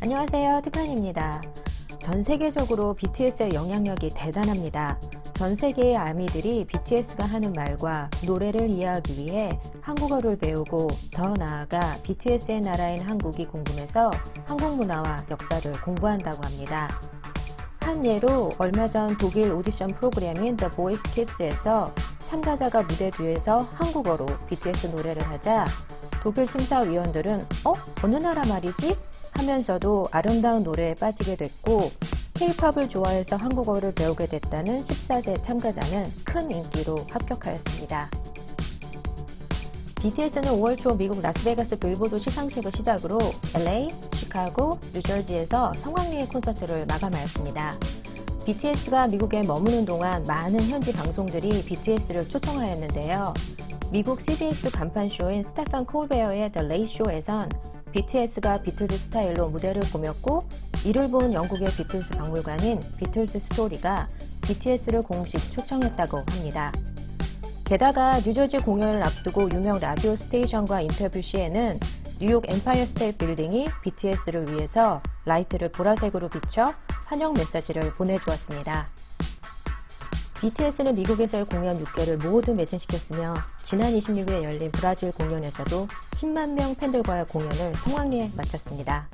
안녕하세요. 티파니입니다. 전 세계적으로 BTS의 영향력이 대단합니다. 전 세계의 아미들이 BTS가 하는 말과 노래를 이해하기 위해 한국어를 배우고 더 나아가 BTS의 나라인 한국이 궁금해서 한국 문화와 역사를 공부한다고 합니다. 한 예로 얼마 전 독일 오디션 프로그램인 The Voice Kids에서 참가자가 무대 뒤에서 한국어로 BTS 노래를 하자 독일 심사위원들은 어? 어느 나라 말이지? 하면서도 아름다운 노래에 빠지게 됐고 K-팝을 좋아해서 한국어를 배우게 됐다는 14세 참가자는 큰 인기로 합격하였습니다. BTS는 5월 초 미국 라스베가스 빌보드 시상식을 시작으로 LA, 시카고, 뉴저지에서 성황리에 콘서트를 마감하였습니다. BTS가 미국에 머무는 동안 많은 현지 방송들이 BTS를 초청하였는데요. 미국 CBS 간판쇼인 스테판 콜베어의 The Late Show에선 BTS가 비틀즈 스타일로 무대를 꾸몄고 이를 본 영국의 비틀즈 박물관인 비틀즈 스토리가 BTS를 공식 초청했다고 합니다. 게다가 뉴저지 공연을 앞두고 유명 라디오 스테이션과 인터뷰 시에는 뉴욕 엠파이어 스테이트 빌딩이 BTS를 위해서 라이트를 보라색으로 비춰 환영 메시지를 보내주었습니다. BTS는 미국에서의 공연 6개를 모두 매진시켰으며 지난 26일에 열린 브라질 공연에서도 10만 명 팬들과의 공연을 성황리에 마쳤습니다.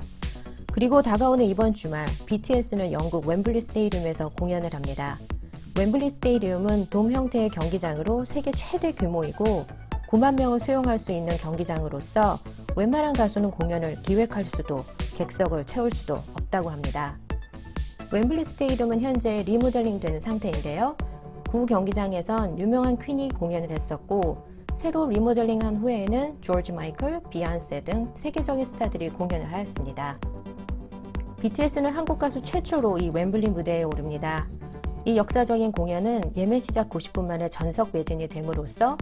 그리고 다가오는 이번 주말 BTS는 영국 웸블리 스테이디움에서 공연을 합니다. 웸블리 스테이디움은 돔 형태의 경기장으로 세계 최대 규모이고 9만 명을 수용할 수 있는 경기장으로서 웬만한 가수는 공연을 기획할 수도 객석을 채울 수도 없다고 합니다. 웸블리 스테이디움은 현재 리모델링 되는 상태인데요. 구 경기장에선 유명한 퀸이 공연을 했었고 새로 리모델링한 후에는 조지 마이클, 비욘세 등 세계적인 스타들이 공연을 하였습니다. BTS는 한국 가수 최초로 이 웸블리 무대에 오릅니다. 이 역사적인 공연은 예매 시작 90분 만에 전석 매진이 됨으로써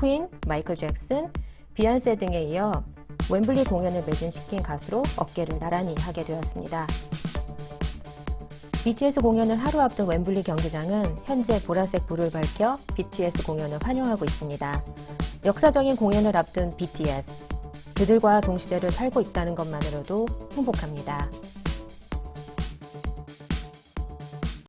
퀸, 마이클 잭슨, 비욘세 등에 이어 웸블리 공연을 매진시킨 가수로 어깨를 나란히 하게 되었습니다. BTS 공연을 하루 앞둔 웸블리 경기장은 현재 보라색 불을 밝혀 BTS 공연을 환영하고 있습니다. 역사적인 공연을 앞둔 BTS, 그들과 동시대를 살고 있다는 것만으로도 행복합니다.